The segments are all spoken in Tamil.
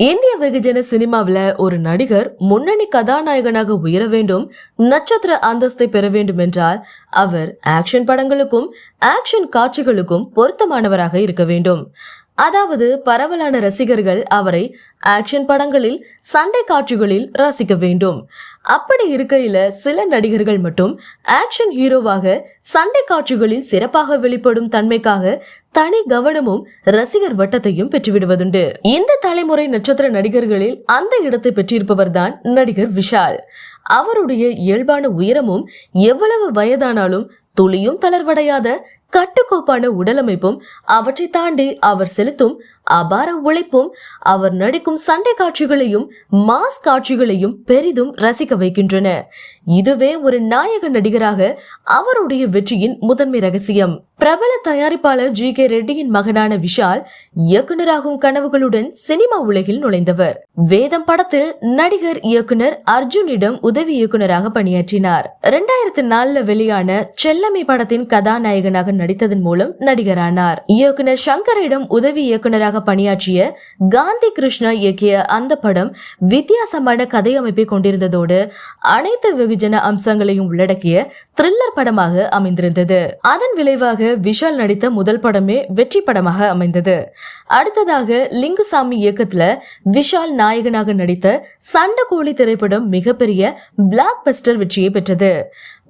இந்திய வெகுஜன சினிமாவில் ஒரு நடிகர் முன்னணி கதாநாயகனாக உயர வேண்டும் நட்சத்திர அந்தஸ்தை பெற வேண்டும் என்றால் அவர் ஆக்ஷன் படங்களுக்கும் ஆக்ஷன் காட்சிகளுக்கும் பொருத்தமானவராக இருக்க வேண்டும். அதாவது பரவலான ரசிகர்கள் அவரை ஆக்ஷன் படங்களில் சண்டை காட்சிகளில் ரசிக்க வேண்டும். அப்படி இருக்கையில சில நடிகர்கள் மட்டும் ஆக்ஷன் ஹீரோவாக சண்டை காட்சிகளில் சிறப்பாக வெளிப்படும் தன்மைக்காக தனி கவனமும் ரசிகர் வட்டத்தையும் பெற்றுவிடுவதுண்டு. இந்த தலைமுறை நட்சத்திர நடிகர்களில் அந்த இடத்தை பெற்றிருப்பவர்தான் நடிகர் விஷால். அவருடைய இயல்பான உயரமும் எவ்வளவு வயதானாலும் துளியும் தளர்வடையாத கட்டுக்கோப்பான உடலமைப்பும் அவற்றை தாண்டி அவர் செலுத்தும் அபார உழைப்பும் அவர் நடிக்கும் சண்டை காட்சிகளையும் மாஸ் காட்சிகளையும் பெரிதும் ரசிக்க வைக்கின்றன. இதுவே ஒரு நாயக நடிகராக அவருடைய வெற்றியின் முதன்மை ரகசியம். பிரபல தயாரிப்பாளர் ஜி கே ரெட்டியின் மகனான விஷால் இயக்குநராகும் கனவுகளுடன் சினிமா உலகில் நுழைந்தவர். வேதம் படத்தில் நடிகர் இயக்குனர் அர்ஜுனிடம் உதவி இயக்குநராக பணியாற்றினார். இரண்டாயிரத்தி நாலுல வெளியான செல்லமை படத்தின் கதாநாயகனாக நடித்ததன் மூலம் நடிகரானார். இயக்குனர் சங்கரிடம் உதவி நடிகராக பணியாற்றிய காந்தி கிருஷ்ணா இயக்கிய அந்த படம் வித்தியாசமான கதை அமைப்பை கொண்டிருந்ததோடு அனைத்து வெகுஜன அம்சங்களையும் உள்ளடக்கிய த்ரில்லர் படமாக அமைந்திருந்தது. அதன் விளைவாக விஷால் நடித்த முதல் படமே வெற்றி படமாக அமைந்தது. அடுத்ததாக லிங்குசாமி இயக்கத்துல விஷால் நாயகனாக நடித்த சண்டகோழி திரைப்படம் மிகப்பெரிய பிளாக் பஸ்டர் வெற்றியை பெற்றது.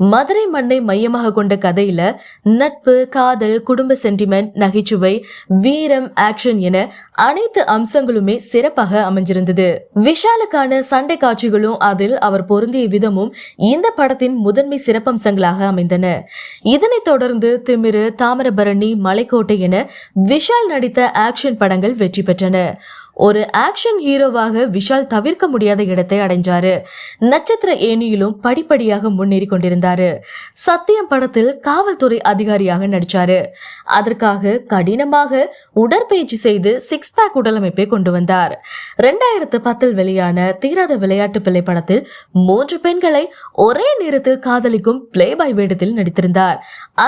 மதுரை மண்ணை மையமாக கொண்ட கதையில நட்பு காதல் குடும்ப சென்டிமெண்ட் நகைச்சுவை வீரம் ஆக்ஷன் என அனைத்து அம்சங்களுமே சிறப்பாக அமைஞ்சிருந்தது. விஷாலுக்கான சண்டை காட்சிகளும் அதில் அவர் பொருந்திய விதமும் இந்த படத்தின் முதன்மை சிறப்பம்சங்களாக அமைந்தன. இதனைத் தொடர்ந்து திமிரு தாமிரபரணி மலைக்கோட்டை என விஷால் நடித்த ஆக்ஷன் படங்கள் வெற்றி பெற்றன. ஒரு ஆக்ஷன் ஹீரோவாக விஷால் தவிர்க்க முடியாத இடத்தை அடைஞ்சாரு. நட்சத்திர ஏணியிலும் படிப்படியாக முன்னேறி கொண்டிருந்தாரு. சத்தியம் படத்தில் காவல்துறை அதிகாரியாக நடிச்சாரு. அதற்காக கடினமாக உடற்பயிற்சி செய்து சிக்ஸ் பேக் உடலமைப்பை கொண்டு வந்தார். ரெண்டாயிரத்து பத்தில் வெளியான தீராத விளையாட்டு பிள்ளை படத்தில் மூன்று பெண்களை ஒரே நேரத்தில் காதலிக்கும் பிளே பாய் வேடத்தில் நடித்திருந்தார்.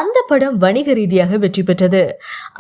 அந்த படம் வணிக ரீதியாக வெற்றி பெற்றது.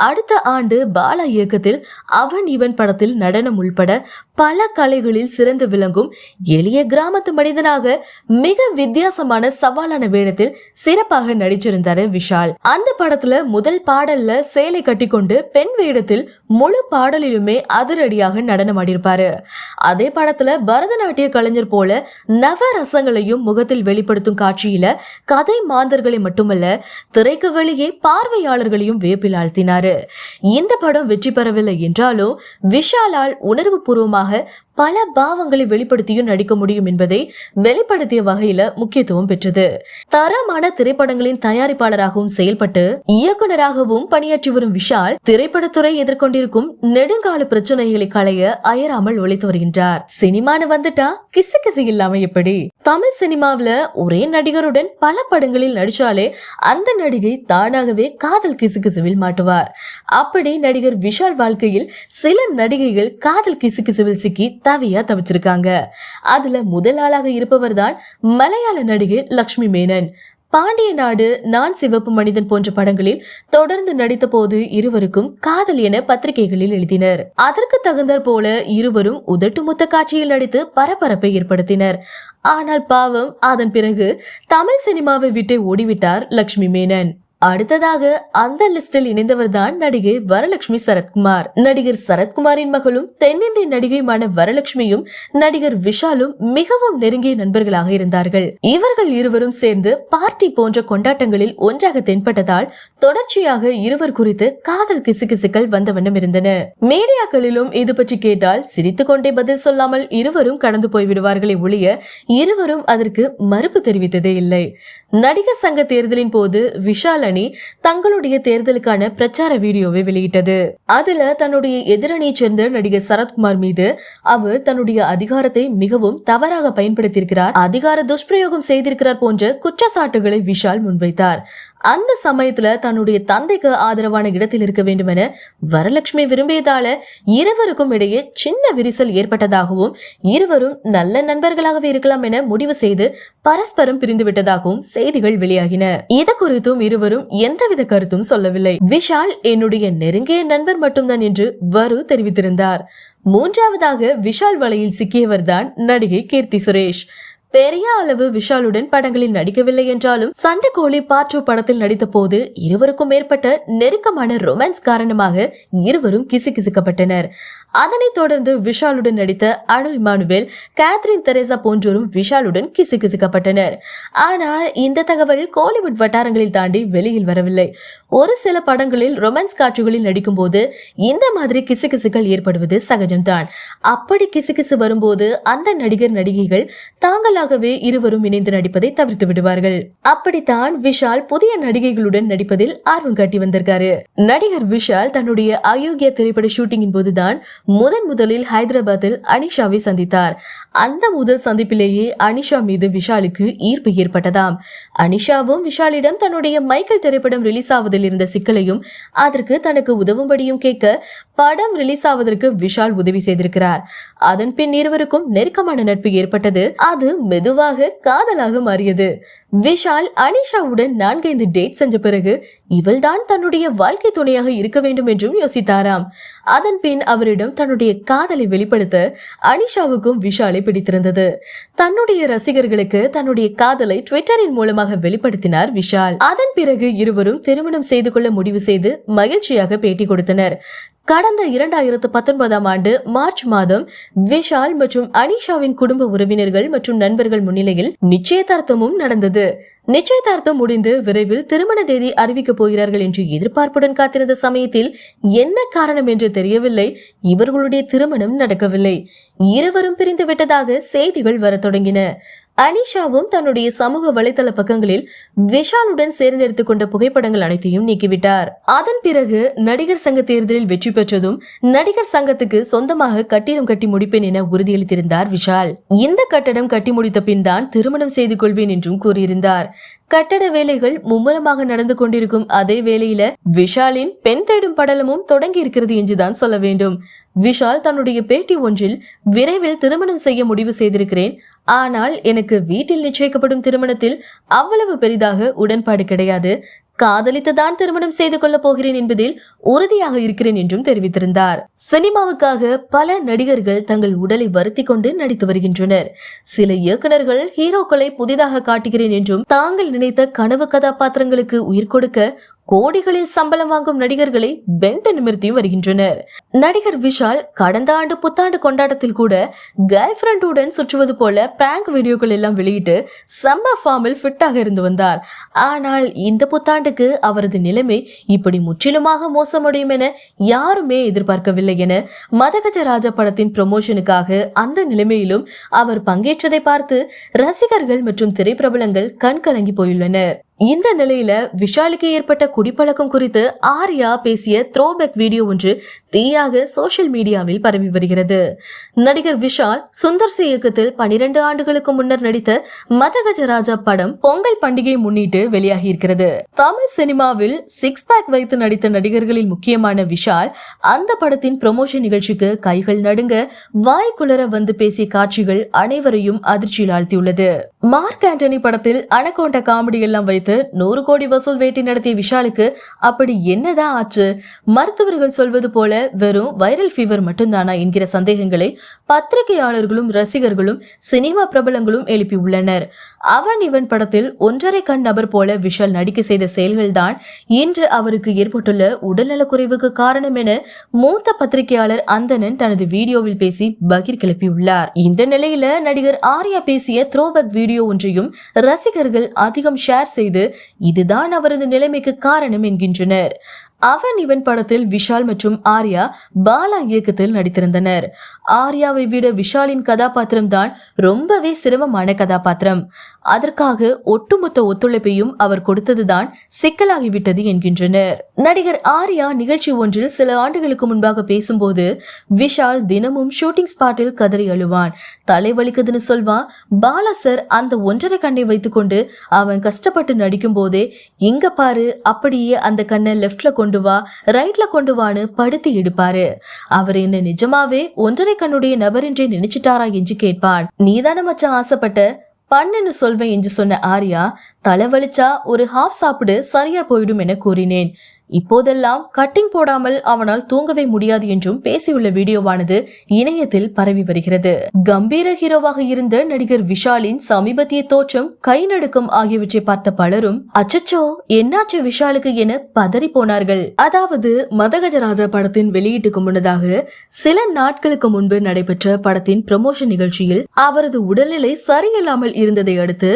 அடுத்த ஆண்டு பாலா இயக்கத்தில் அவன் இவன் படத்தில் நட நடனம் உள்பட பல கலைகளில் சிறந்து விளங்கும் எளிய கிராமத்து மனிதனாக மிக வித்தியாசமான சவாலான வேடத்தில் சிறப்பாக நடிச்சிருந்தாரு விஷால். அந்த படத்துல முதல் பாடல்ல சேலை கட்டிக்கொண்டு பெண் வேடத்தில் முழு பாடலிலுமே அதிரடியாக நடனம் ஆடியிருப்பாரு. அதே படத்துல பரதநாட்டிய கலைஞர் போல நவ ரசங்களையும் முகத்தில் வெளிப்படுத்தும் காட்சியில கதை மாந்தர்களை மட்டுமல்ல திரைக்கு வெளியே பார்வையாளர்களையும் வேப்பில் ஆழ்த்தினாரு. இந்த படம் வெற்றி பெறவில்லை என்றாலும் விஷாலால் உணர்வு பூர்வமாக ہے பல பாவங்களை வெளிப்படுத்தியும் நடிக்க முடியும் என்பதை வெளிப்படுத்திய வகையில முக்கியத்துவம் பெற்றது. தரமான திரைப்படங்களின் தயாரிப்பாளராகவும் செயல்பட்டு இயக்குநராகவும் பணியாற்றி வரும் விஷால் திரைப்படத்துறை எதிர்கொண்டிருக்கும் நெடுங்கால பிரச்சனைகளை களைய அயராமல் உழைத்து வருகின்றார். சினிமான்னு வந்துட்டா கிசு கிசு இல்லாம எப்படி? தமிழ் சினிமாவில ஒரே நடிகருடன் பல படங்களில் நடிச்சாலே அந்த நடிகை தானாகவே காதல் கிசுகிசுவில் மாட்டுவார். அப்படி நடிகர் விஷால் வாழ்க்கையில் சில நடிகைகள் காதல் கிசுகிசுவில் சிக்கி தவியா தவிச்சிருக்காங்க. அதுல முதல் ஆளாக இருப்பவர் தான் மலையாள நடிகை லக்ஷ்மி மேனன். பாண்டிய நாடு நான் சிவப்பு மனிதன் போன்ற படங்களில் தொடர்ந்து நடித்த போது இருவருக்கும் காதல் என பத்திரிகைகளில் எழுதினர். அதற்கு தகுந்தாற் போல இருவரும் உதட்டு முத்த காட்சியில் நடித்து பரபரப்பை ஏற்படுத்தினர். ஆனால் பாவம் அதன் பிறகு தமிழ் சினிமாவை விட்டு ஓடிவிட்டார் லக்ஷ்மி மேனன். அடுத்ததாக அந்த லிஸ்டில் இணைந்தவர் தான் நடிகை வரலட்சுமி சரத்குமார். நடிகர் சரத்குமாரின் மகளும் தென்னிந்திய நடிகையுமான வரலட்சுமியும் நடிகர் விஷாலும் மிகவும் நெருங்கிய நண்பர்களாக இருந்தார்கள். இவர்கள் இருவரும் சேர்ந்து பார்ட்டி போன்ற கொண்டாட்டங்களில் ஒன்றாக தென்பட்டதால் தொடர்ச்சியாக இருவர் குறித்து காதல் கிசுகிசுக்கள் வந்த வண்ணம் இருந்தன. மீடியாக்களிலும் இது பற்றி கேட்டால் சிரித்து கொண்டே பதில் சொல்லாமல் இருவரும் கடந்து போய்விடுவார்களே ஒழிய இருவரும் அதற்கு மறுப்பு தெரிவித்ததே இல்லை. நடிகர் சங்க தேர்தலின் போது விஷால் அணி தங்களுடைய தேர்தலுக்கான பிரச்சார வீடியோவை வெளியிட்டது. அதுல தன்னுடைய எதிரணியைச் சேர்ந்த நடிகர் சரத்குமார் மீது அவர் தன்னுடைய அதிகாரத்தை மிகவும் தவறாக பயன்படுத்தியிருக்கிறார். அதிகார துஷ்பிரயோகம் செய்திருக்கிறார் போன்ற குற்றச்சாட்டுகளை விஷால் முன்வைத்தார். அந்த சமயத்துல தன்னுடைய தந்தைக்கு ஆதரவான இடத்தில் இருக்க வேண்டும் என வரலட்சுமி விரும்பியதால இருவருக்கும் இடையே சின்ன விரிசல் ஏற்பட்டதாகவும் இருவரும் நல்ல நண்பர்களாகவே இருக்கலாம் என முடிவு செய்து பரஸ்பரம் பிரிந்து விட்டதாகவும் செய்திகள் வெளியாகின. இது குறித்தும் இருவரும் எந்தவித கருத்தும் சொல்லவில்லை. விஷால் என்னுடைய நெருங்கிய நண்பர் மட்டும்தான் என்று வரு தெரிவித்திருந்தார். மூன்றாவதாக விஷால் வலையில் சிக்கியவர்தான் நடிகை கீர்த்தி சுரேஷ். பெரிய அளவு விஷாலுடன் படங்களில் நடிக்கவில்லை என்றாலும் சண்டைக்கோழி பாற்று படத்தில் நடித்த போது இருவருக்கும் மேற்பட்ட நெருக்கமான ரொமான்ஸ் காரணமாக இருவரும் கிசுகிசுக்கப்பட்டனர். அதனைத் தொடர்ந்து விஷாலுடன் நடித்த அனு இமானுவேல் கேத்ரின் தெரேசா போன்றோரும் விஷாலுடன் கிசுகிசுக்கப்பட்டனர் ஆனால் இந்த தகவல் கோலிவுட் வட்டாரங்களில் தாண்டி வெளியில் வரவில்லை. ஒரு சில படங்களில் ரொமான்ஸ் காட்சிகளில் நடிக்கும்போது இந்த மாதிரி கிசுகிசுகள் ஏற்படுவது சகஜம்தான். அப்படி கிசுகிசு வரும்போது அந்த நடிகர் நடிகைகள் தாங்களாகவே இருவரும் இணைந்து நடிப்பதை தவிர்த்து விடுவார்கள். அப்படித்தான் விஷால் புதிய நடிகைகளுடன் நடிப்பதில் ஆர்வம் காட்டி வந்திருக்காரு. நடிகர் விஷால் தன்னுடைய அயோக்கிய திரைப்பட ஷூட்டிங்கின் போதுதான் முதன் முதலில் ஹைதராபாத்தில் அனிஷாவை சந்தித்தார். அந்த முதல் சந்திப்பிலேயே அனிஷா மீது விஷாலுக்கு ஈர்ப்பு ஏற்பட்டதாம். அனிஷாவும் விஷாலிடம் தன்னுடைய மைக்கேல் திரைப்படம் ரிலீஸ் ஆவதில் இருந்த சிக்கலையும் அதற்கு தனக்கு உதவும்படியும் கேட்க படம் ரிலீஸ் ஆவதற்கு விஷால் உதவி செய்திருக்கிறார். அதன் பின் இருவருக்கும் நெருக்கமான நட்பு ஏற்பட்டது. அது மெதுவாக காதலாக மாறியது. விஷால் அனிஷாவுடன் நான்கைந்து டேட் செஞ்ச பிறகு இவள்தான் தன்னுடைய வாழ்க்கை துணையாக இருக்க வேண்டும் என்றும் யோசித்தாராம். அதன் பின் அவரிடம் தன்னுடைய காதலை வெளிப்படுத்த அனிஷாவுக்கும் விஷாலை பிடித்திருந்தது. தன்னுடைய ரசிகர்களுக்கு தன்னுடைய காதலை ட்விட்டரின் மூலமாக வெளிப்படுத்தினார் விஷால். அதன் பிறகு இருவரும் திருமணம் செய்து கொள்ள முடிவு செய்து மகிழ்ச்சியாக பேட்டி கொடுத்தனர். கடந்த இரண்டாயிரத்து பத்தொன்பதாம் ஆண்டு மார்ச் மாதம் விஷால் மற்றும் அனிஷாவின் குடும்ப உறவினர்கள் மற்றும் நண்பர்கள் முன்னிலையில் நிச்சயதார்த்தமும் நடந்தது. நிச்சயதார்த்தம் முடிந்து விரைவில் திருமண தேதி அறிவிக்கப் போகிறார்கள் என்று எதிர்பார்ப்புடன் காத்திருந்த சமயத்தில் என்ன காரணம் என்று தெரியவில்லை. இவர்களுடைய திருமணம் நடக்கவில்லை. இருவரும் பிரிந்து விட்டதாக செய்திகள் வர தொடங்கின. அனிஷாவும் தன்னுடைய சமூக வலைதள பக்கங்களில் விஷாலுடன் சேர்ந்து எடுத்துக்கொண்ட புகைப்படங்கள் அனைத்தையும் நீக்கிவிட்டார். அதன் பிறகு நடிகர் சங்க தேர்தலில் வெற்றி பெற்றதும் நடிகர் சங்கத்துக்கு சொந்தமாக கட்டிடம் கட்டி முடிப்பேன் என உறுதியளித்திருந்தார் விஷால். இந்த கட்டடம் கட்டி முடித்த பின் தான் திருமணம் செய்து கொள்வேன் என்றும் கூறியிருந்தார். கட்டட வேலைகள் மும்முரமாக நடந்து கொண்டிருக்கும் அதே வேளையில விஷாலின் பெண் தேடும் படலமும் தொடங்கி இருக்கிறது என்றுதான் சொல்ல வேண்டும். விஷால் தன்னுடைய பேட்டி ஒன்றில் விரைவில் திருமணம் செய்ய முடிவு செய்திருக்கிறேன். ஆனால் எனக்கு வீட்டில் நிச்சயிக்கப்படும் திருமணத்தில் அவ்வளவு பெரிதாக உடன்பாடு கிடையாது. காதலித்துதான் திருமணம் செய்து கொள்ளப் போகிறேன் என்பதில் உறுதியாக இருக்கிறேன் என்றும் தெரிவித்திருந்தார். சினிமாவுக்காக பல நடிகர்கள் தங்கள் உடலை வருத்தி கொண்டு நடித்து வருகின்றனர். சில இயக்குநர்கள் ஹீரோக்களை புதிதாக காட்டுகிறேன் என்றும் தாங்கள் நினைத்த கனவு கதாபாத்திரங்களுக்கு உயிர் கொடுக்க கோடிகளில் சம்பளம் வாங்கும் நடிகர்களை பெண்ட நிமிர்த்தியும் வருகின்றனர். நடிகர் விஷால் கடந்த ஆண்டு புத்தாண்டு கொண்டாட்டத்தில் கூட கேர்ள் ஃபிரெண்டுடன் சுற்றுவது போல பிராங்க் வீடியோக்கள் எல்லாம் வெளியிட்டு செம்ம ஃபார்மில் ஃபிட்டாக இருந்து வந்தார். ஆனால் இந்த புத்தாண்டுக்கு அவரது நிலைமை இப்படி முற்றிலுமாக மோசமடையும் என யாருமே எதிர்பார்க்கவில்லை என மதகஜ ராஜா படத்தின் ப்ரமோஷனுக்காக அந்த நிலைமையிலும் அவர் பங்கேற்றதை பார்த்து ரசிகர்கள் மற்றும் திரைப்பிரபலங்கள் கண்கலங்கி போயுள்ளனர். இந்த நிலையில விஷாலுக்கு ஏற்பட்ட குடிப்பழக்கம் குறித்து ஆர்யா பேசிய த்ரோபேக் வீடியோ ஒன்று தீயாக சோஷியல் மீடியாவில் பரவி வருகிறது. நடிகர் விஷால் சுந்தர் சி இயக்கத்தில் பனிரெண்டு ஆண்டுகளுக்கு முன்னர் நடித்த மதகஜராஜா படம் பொங்கல் பண்டிகை முன்னிட்டு வெளியாகி இருக்கிறது தமிழ் சினிமாவில் சிக்ஸ் பேக் வைத்து நடித்த நடிகர்களில் முக்கியமான விஷால் அந்த படத்தின் ப்ரமோஷன் நிகழ்ச்சிக்கு கைகள் நடுங்க வாய் குளர வந்து பேசிய காட்சிகள் அனைவரையும் அதிர்ச்சியில் ஆழ்த்தியுள்ளது மார்க் ஆண்டனி படத்தில் அனகோண்ட காமெடி எல்லாம் வைத்து நூறு கோடி வசூல் வேட்டி நடத்திய விஷாலுக்கு அப்படி என்னதான் ஆச்சு? மருத்துவர்கள் சொல்வது போல வெறும் வைரல் ஃபீவர் மட்டும்தானா என்கிற சந்தேகங்களை பத்திரிகையாளர்களும் ரசிகர்களும் சினிமா பிரபலங்களும் எழுப்பியுள்ளனர் அவன் இவன் படத்தில் ஒன்றரை கண் நபர் போல விஷால் நடிக்க செய்த செயல்கள்தான் இன்று அவருக்கு ஏற்பட்டுள்ள உடல்நலக் குறைவுக்கு காரணம் என மூத்த பத்திரிகையாளர் அந்தணன் தனது வீடியோவில் பேசி பகிர் கிளப்பியுள்ளார் இந்த நிலையில நடிகர் ஆர்யா பேசிய த்ரோபக் வீடியோ ஒன்றையும் ரசிகர்கள் அதிகம் ஷேர் செய்து இதுதான் அவரது நிலைமைக்கு காரணம் என்கின்றனர். அவன் இவன் படத்தில் விஷால் மற்றும் ஆர்யா பாலா இயக்கத்தில் நடித்திருந்தனர். ஆர்யாவை விட விஷாலின் கதாபாத்திரம் தான் ரொம்பவே சிரமமான கதாபாத்திரம். அதற்காக ஒட்டுமொத்த ஒத்துழைப்பையும் அவர் கொடுத்ததுதான் சிக்கலாகிவிட்டது என்கின்றனர். நடிகர் ஆர்யா நிகழ்ச்சி ஒன்றில் சில ஆண்டுகளுக்கு முன்பாக பேசும்போது விஷால் தினமும் ஷூட்டிங் ஸ்பாட்டில் கதறி அழுவான். தலை வலிக்குதுன்னு சொல்வான். பாலா சார் அந்த ஒன்றரை கண்ணை வைத்துக்கொண்டு அவன் கஷ்டப்பட்டு நடிக்கும் போதே இங்க பாரு அப்படியே அந்த கண்ணை லெஃப்ட்ல கொண்டு வா ரைட்ல கொண்டு வான்னு படுத்தி இடுப்பாரு. அவர் என்ன நிஜமாவே ஒன்றரை கண்ணுடைய நபர் என்றே நினைச்சிட்டாரா என்று கேட்பான். நீதான மச்சான் ஆசைப்பட்ட? பண்ணுன்னு சொல்வேன் என்று சொன்ன ஆர்யா தலைவலிச்சா ஒரு ஹாஃப் சாப்பிடு சரியா போயிடும் என கூறினேன். இப்போதெல்லாம் கட்டிங் போடாமல் அவனால் தூங்கவே முடியாது என்றும் பேசியுள்ள வீடியோவானது இணையத்தில் பரவி வருகிறது. கம்பீர ஹீரோவாக இருந்த நடிகர் விஷாலின் சமீபத்திய தோற்றம் கை நடுக்கம் ஆகியவற்றை பார்த்த பலரும் அச்சச்சோ என்னாச்சு விஷாலுக்கு என பதறி போனார்கள். அதாவது மதகஜராஜா படத்தின் வெளியீட்டுக்கு முன்னதாக சில நாட்களுக்கு முன்பு நடைபெற்ற படத்தின் ப்ரமோஷன் நிகழ்ச்சியில் அவரது உடல்நிலை சரியில்லாமல் இருந்ததை அடுத்து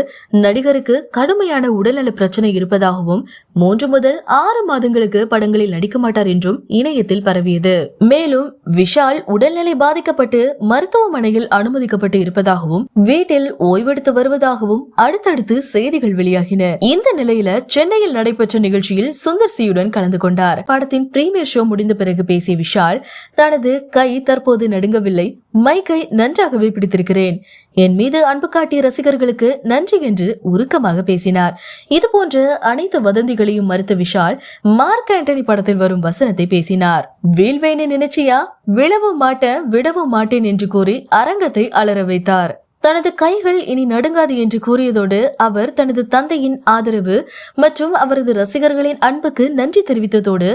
நடிகருக்கு கடுமையான உடல்நல பிரச்சனை இருப்பதாகவும் மூன்று முதல் ஆறு மாதங்களுக்கு படங்களில் நடிக்க மாட்டார் என்றும் இணையத்தில் பரவியது. மேலும் விஷால் உடல்நிலை பாதிக்கப்பட்டு மருத்துவமனையில் அனுமதிக்கப்பட்டு இருப்பதாகவும் வீட்டில் ஓய்வெடுத்து வருவதாகவும் அடுத்தடுத்து செய்திகள் வெளியாகின. இந்த நிலையில சென்னையில் நடைபெற்ற நிகழ்ச்சியில் சுந்தர் சியுடன் கலந்து கொண்டார். படத்தின் பிரீமியர் ஷோ முடிந்த பிறகு பேசிய விஷால் தனது கை தற்போது நடுங்கவில்லை. மைக்கை நன்றாகவே பிடித்திருக்கிறேன். என் மீது அன்பு காட்டிய ரசிகர்களுக்கு நன்றி என்று உருக்கமாக பேசினார். இது போன்ற அனைத்து வதந்திகளையும் மறுத்த விஷால் மார்க் ஆண்டனி படத்தில் வரும் வசனத்தை பேசினார். வீழ்வேன்னு நினைச்சியா? விழவும் மாட்டேன் விடவும் மாட்டேன் என்று கூறி அரங்கத்தை அலற வைத்தார். தனது கைகள் இனி நடுங்காது என்று கூறியதோடு அவர் தனது தந்தையின் ஆதரவு மற்றும் அவரது ரசிகர்களின் அன்புக்கு நன்றி தெரிவித்ததோடு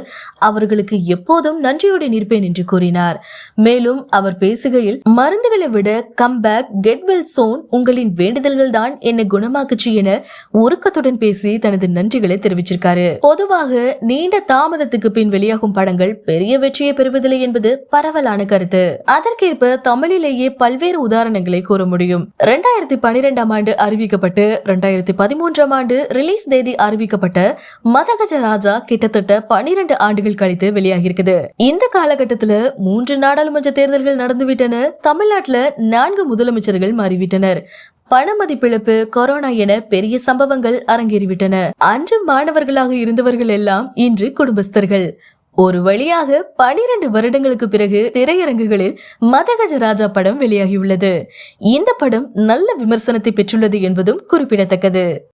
அவர்களுக்கு எப்போதும் நன்றியோடு நிற்பேன் என்று கூறினார். மேலும் அவர் பேசுகையில் மருந்துகளை விட கம்பேக் கெட் வெல் சோன் உங்களின் வேண்டுதல்கள் தான் என்னை குணமாக்குச்சு என உருக்கத்துடன் பேசி தனது நன்றிகளை தெரிவிச்சிருக்காரு. பொதுவாக நீண்ட தாமதத்துக்கு பின் வெளியாகும் படங்கள் பெரிய வெற்றியை பெறுவதில்லை என்பது பரவலான கருத்து. அதற்கேற்ப தமிழிலேயே பல்வேறு உதாரணங்களை கூற முடியும். ரெண்டாயிரத்தி பனிரெண்டாம் ஆண்டு அறிவிக்கப்பட்டு ரெண்டாயிரத்தி பதிமூன்றாம் ஆண்டு ரிலீஸ் தேதி அறிவிக்கப்பட்ட மதகஜ ராஜா கிட்டத்தட்ட பனிரெண்டு ஆண்டுகள் கழித்து வெளியாகியிருக்குது. இந்த காலகட்டத்துல மூன்று நாடாளுமன்ற தேர்தல்கள் நடந்துவிட்டன. தமிழ்நாட்டுல நான்கு முதலமைச்சர்கள் மாறிவிட்டனர். பணமதிப்பிழப்பு கொரோனா என பெரிய சம்பவங்கள் அரங்கேறிவிட்டன. அன்று மாணவர்களாக இருந்தவர்கள் எல்லாம் இன்று குடும்பஸ்தர்கள். ஒரு வழியாக பனிரெண்டு வருடங்களுக்கு பிறகு திரையரங்குகளில் மதகஜ ராஜா படம் வெளியாகியுள்ளது. இந்த படம் நல்ல விமர்சனத்தை பெற்றுள்ளது என்பதும் குறிப்பிடத்தக்கது.